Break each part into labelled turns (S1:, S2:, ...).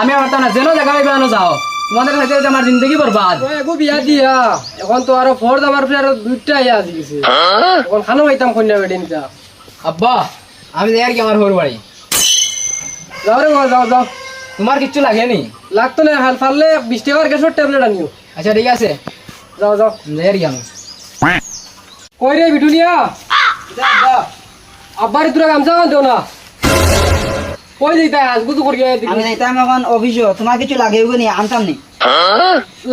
S1: আমি আমার না যেন জায়গা পাইবে আনো যাও। তোমাদের সাথে আমার জিন্দগি বরবাদ।
S2: একো বিয়া দিয়া। এখন তো আরও ফোর আমার ফের দুইটা ইয়া আজি গেছে। এখন খানো খাইতাম কন্যা বেডে নিতা
S1: আব্বা আমি যাই কি আমার হোর বাড়ি
S2: যাও রে যাও যাও।
S1: তোমার কিচ্ছু লাগেনি
S2: লাগতো না হাল ফাললে বিশ টাকার গ্যাসের ট্যাবলেট আনিও।
S1: আচ্ছা ঠিক আছে।
S2: যাও যাও।
S1: যাই আর কি আমি
S2: কই রে বিটুলিয়া আব্বার তোরা গামছা আনতো না। কই দিতা আজগু তো করিয়া দিবি।
S3: আমি যাইতাম এখন অফিসও। তোমার কিছু লাগে নি? আনতাম নি?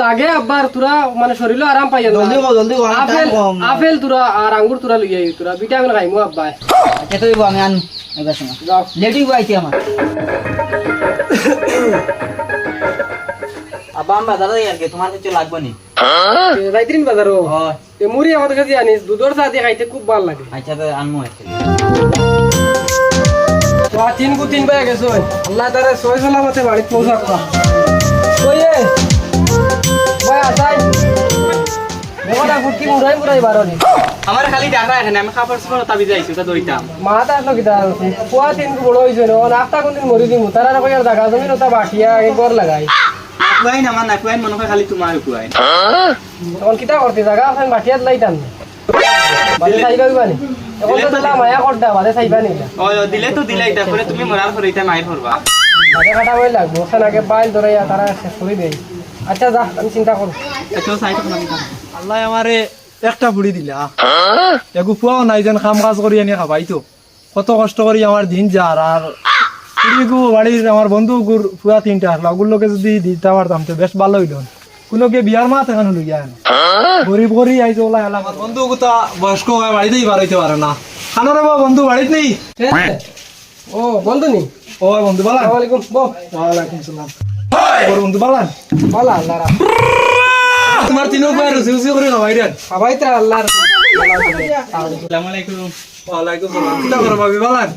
S2: লাগে তোরা মানে শরীরও আরাম পাই যাবে
S3: জলদি কো জলদি কো
S2: আপেল আপেল তোরা আর আঙ্গুর তোরা লই আই তোরা ভিটামিন খাইমু আব্বাই
S3: আচ্ছা তো আমি আনু এবার সময় লেডি গো আমার। আব্বা আমরা দাদা আর কি তোমার কিছু লাগবে নি?
S2: যাইত্রিন বাজারও। এ মুড়ি আমাদের কাছে আনিস। দুধর সাথে খাইতে খুব ভালো লাগে।
S3: আচ্ছা তো আনমু আচ্ছা
S2: তিন গু তিন পায়ে গেছো আল্লাহ তারে সই সালামতে বাড়ি পৌঁছাক কইয়ে ভাই আসাই। দেওয়াটা ফুটকি মুড়াই মুড়াই বারো
S4: আমার খালি ডাকরা এখানে আমি কাপড় সাপড় তাবি যাইছি ওটা দইতাম
S2: মাথা আসলো কিতা পোয়া তিন গু বড় হয়েছে নো নাস্তা কোনদিন মরি দিমু। তারা না কইয়ার বাটিয়া আগে গড় লাগাই।
S4: নাকুয়াইন আমার নাকুয়াইন মনে হয় খালি তোমার কুয়াইন
S2: তখন কিতা করতে জাগা এখন বাটিয়াত লাইতাম তো নি
S4: দিলে তো দিলাই তারপরে তুমি মরার পরে এটা মাইর করবা
S2: বাদে কাটা বই লাগবো ওখানে আগে বাইল ধরাইয়া তারা শেষ করে দেয় আচ্ছা যা আমি চিন্তা করব
S4: একটু সাইড করে আমি। খাব।
S5: আল্লাহ আমারে একটা বুড়ি দিলা। একু পুয়াও নাই যেন কাম কাজ করি এনে খাবাই তো কত কষ্ট করি আমার দিন যার আর বাড়ির আমার বন্ধু গুর পুয়া তিনটা আসলো ওগুর লোকে যদি দিতে পারতাম তো বেশ ভালো হইল কোনো কে বিয়ার মাত এখন হলো গিয়া গরিব করি আইছে ওলা এলাকা বন্ধু গুতা বয়স্ক হয়ে বাড়িতেই বার হইতে পারে না। খানো রে বাবা, বন্ধু বাড়িতে নেই
S2: ও বন্ধু নি?
S5: ও বন্ধু বালান।
S2: আসসালামু আলাইকুম বো।
S5: ওয়ালাইকুম সালাম। ওর বন্ধু বালান?
S2: ভালো আল্লাহ
S5: তোমার তিনও পায় রুচি রুচি করে খাবাই রে
S2: সবাই তো আল্লাহর
S4: আসসালামু আলাইকুম।
S5: ওয়ালাইকুম সালাম। কিটা করো ভাবি বালান?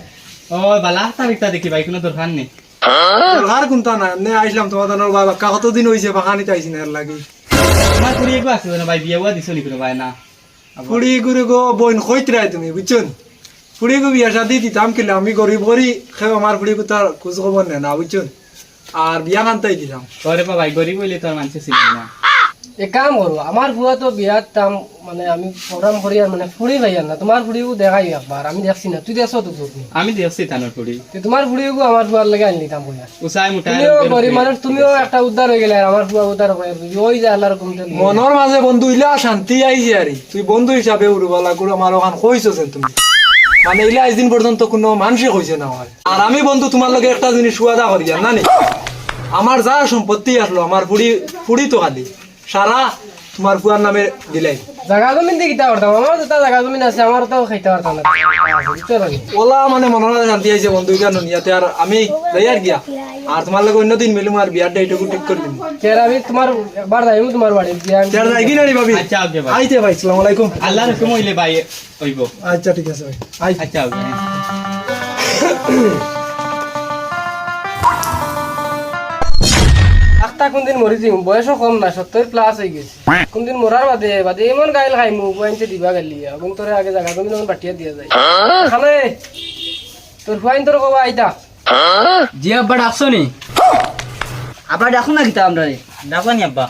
S4: ও বালা তারিখটা দেখি ভাই কোনো দরকার নেই
S5: আর কোনটা না নে আইছিলাম তোমাদের বাবা কা কতদিন হইছে বাহানিতে আইছি না এর লাগি?
S4: আমার কুড়ি এগো আসবে না ভাই বিয়ে হওয়া দিছো নি কোনো ভাই না
S5: কুড়ি গুরু গো বইন কইতরাই তুমি বুঝছুন কুড়ি গো বিয়া শাদি দিতাম কিলে? আমি গরিব গরি খেয়ে আমার কুড়ি গো তার খোঁজ খবর নেয় না বুঝছুন আর বিয়া কান্তাই দিলাম
S4: তোরে ভাই গরিব হইলে তোর মানুষ ছিল না
S2: এক কাম করো আমার বুয়া তো বিয়ার টাম মানে আমি প্রোগ্রাম করি আর মানে ফুড়ি ভাই না। তোমার ফুড়িও দেখাই একবার আমি দেখছি না। তুই দেখছ তো তুমি
S4: আমি দেখছি তানোর কুড়ি
S2: তোমার ফুড়িও আমার বুয়ার লাগে আনলি তাম বইয়া
S4: উসাই মুটাই
S2: তুমিও গরিব মানুষ তুমিও একটা উদ্ধার হয়ে গেলে আর আমার বুয়া উদ্ধার হয়ে গেলে। ওই যে আল্লাহর কমতে
S5: মনের মাঝে বন্ধু ইলা শান্তি আইছে আরে তুই বন্ধু হিসাবে উড়বালা গুলো আমার ওখান কইছছেন তুমি। মানে ইলা আজ দিন পর্যন্ত কোনো মানুষে কইছে না হয় আর আমি বন্ধু তোমার লগে একটা জিনিস সুয়াদা করি জান না নি? আমার যা সম্পত্তি আসলো আমার ফুড়ি ফুড়ি তো খালি। সারা তোমার ফুয়ার নামে দিলাই
S2: জাগা জমিন দিয়ে কিতা করতাম? আমার যেটা জাগা জমিন আছে আমার তো খাইতে পারতাম না।
S5: ওলা মানে মনের মাঝে শান্তি আইছে বন্ধু কেন ইয়াতে আর আমি যাই আর গিয়া। আর তোমার লগে অন্য দিন মিলুম আর বিয়ার ডেটুকু ঠিক করে দিম।
S2: কের আমি তোমার একবার যাইমু তোমার বাড়ি দিয়া আমি-
S5: তার যাই কি নানি ভাবি?
S4: আচ্ছা ওকে ভাই।
S5: আইতে ভাই সালাম আলাইকুম।
S4: আল্লাহর হুকুম হইলে ভাই হইব।
S5: আচ্ছা ঠিক আছে ভাই। আই।
S4: আচ্ছা ওকে
S2: কোনদিন মরি দিম বয়সও কম না সত্তর প্লাস হয়ে গেছে। কোনদিন মরার বাদে বাদে এমন গাইল খাইমু ফুয়াইনতে দিবা গেলি তোরে আগে এখন বাটিয়া দিয়া যায়। খালে তোর ফুয়াইন তোর কবা আইতা।
S1: জি আব্বা ডাকছো নি?
S3: আবার ডাকুন না কিতা আমরা রে ডাকো নি আব্বা?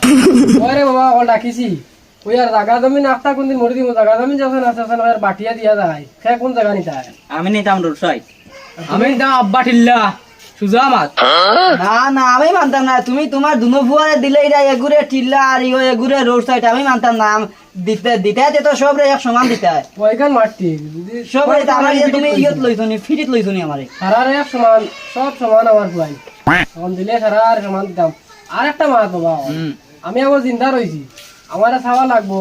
S2: ওরে বাবা ডাকিছি। ওই আর জাগা জমিন আখটা কোনদিন মরি দিম জাগা জমিন যাচ্ছে না আছে না বাটিয়া দিয়া যায়। সে কোন জায়গা নিতা
S3: আমি নিতাম রোড সাইড
S1: আমি দাম আব্বা ঠিল্লা।
S3: না না আমি মানতাম না। তুমি তোমার দুনো ফুয়ারে দিলে এটা এগুরে টিল্লা আর ইও এগুরে রোড সাইড আমি মানতাম না। দিতে দিতে তো সব রে এক সমান দিতে হয়।
S2: ওইখান মারতি।
S3: সব রে আমার তুমি ইয়ত লইছো। নি ফিটিত লইছো নি আমারে।
S2: সারার এক সমান সব সমান আমার দিলে সারা আর সমান দিতাম। আর একটা মাত বাবা আমি আবার চিন্তা রয়েছি আমার চাওয়া লাগবো।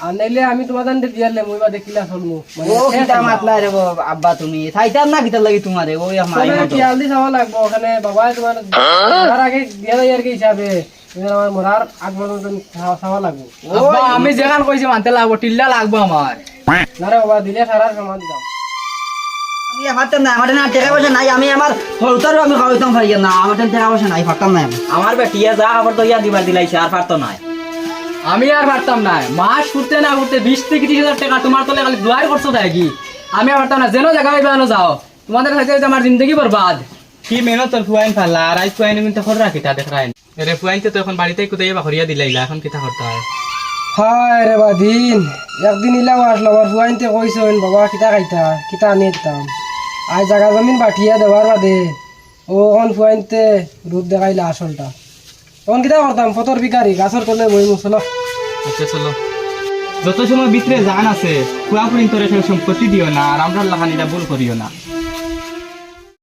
S2: আর নাইলে আমি তোমার দান্ডে দিয়ালে মই বা দেখিলা চলমু। মানে
S3: ও কিতা মাতলা রে আব্বা তুমি। চাইতাম না কিতা লাগি তোমারে ওই আমার
S2: খেয়াল দি চাওয়া লাগবো ওখানে বাবাই তোমার মরার আগে দিয়া দেয় আর কি হিসাবে আমার মরার আগ পর্যন্ত চাওয়া- লাগবো।
S1: আব্বা আমি যেখান কইছি মানতে লাগবো টিল্লা লাগবো আমার
S2: না রে বাবা দিলে সারার সমান দিতাম
S3: আমি পারতাম না আমার না টাকা পয়সা নাই আমি আমার হলতারও আমি খাওয়াইতাম পারি না আমার টাকা পয়সা নাই পারতাম না
S6: আমার বেটিয়া যা আবার তো ইয়া দিবার দিলাইছে আর পারতো নাই।
S1: আমি আর পারতাম না। মাস ফুটতে না ফুটতে বিশ থেকে ত্রিশ হাজার টাকা তোমার তলে খালি দুয়ার করছ দেয় কি আমি আর পারতাম না। যেন জায়গা আনো যাও। তোমাদের সাথে যে আমার জিন্দগি বরবাদ।
S4: কি মেহনত তোর ফুয়াইন ফালা? আর আজ ফুয়াইন কিন্তু খর রাখি তা দেখ রাইন। রে ফুয়াইনতে তো এখন বাড়িতে কোথায় বাখরিয়া দিলাইলা এখন কিতা করতে হয়?
S2: হায় রে বা দিন। একদিন ইলাও আসলো আমার ফুয়াইনতে কইছেন বাবা কিতা খাইতা? কিতা আনিয়ে দিতাম? আজ জাগা জমিন বাঠিয়া দেওয়ার বাদে ও এখন ফুয়াইনতে রূপ দেখাইলে আসলটা। তখন কিতা করতাম? ফতর বিকারি গাছর বই মুসলো
S4: আচ্ছা চলো। যত সময় ভিতরে জান আছে কুয়া পরিন্তরে তোর সম্পত্তি দিও না, আর আমরা লাহানিটা ভুল করিও না।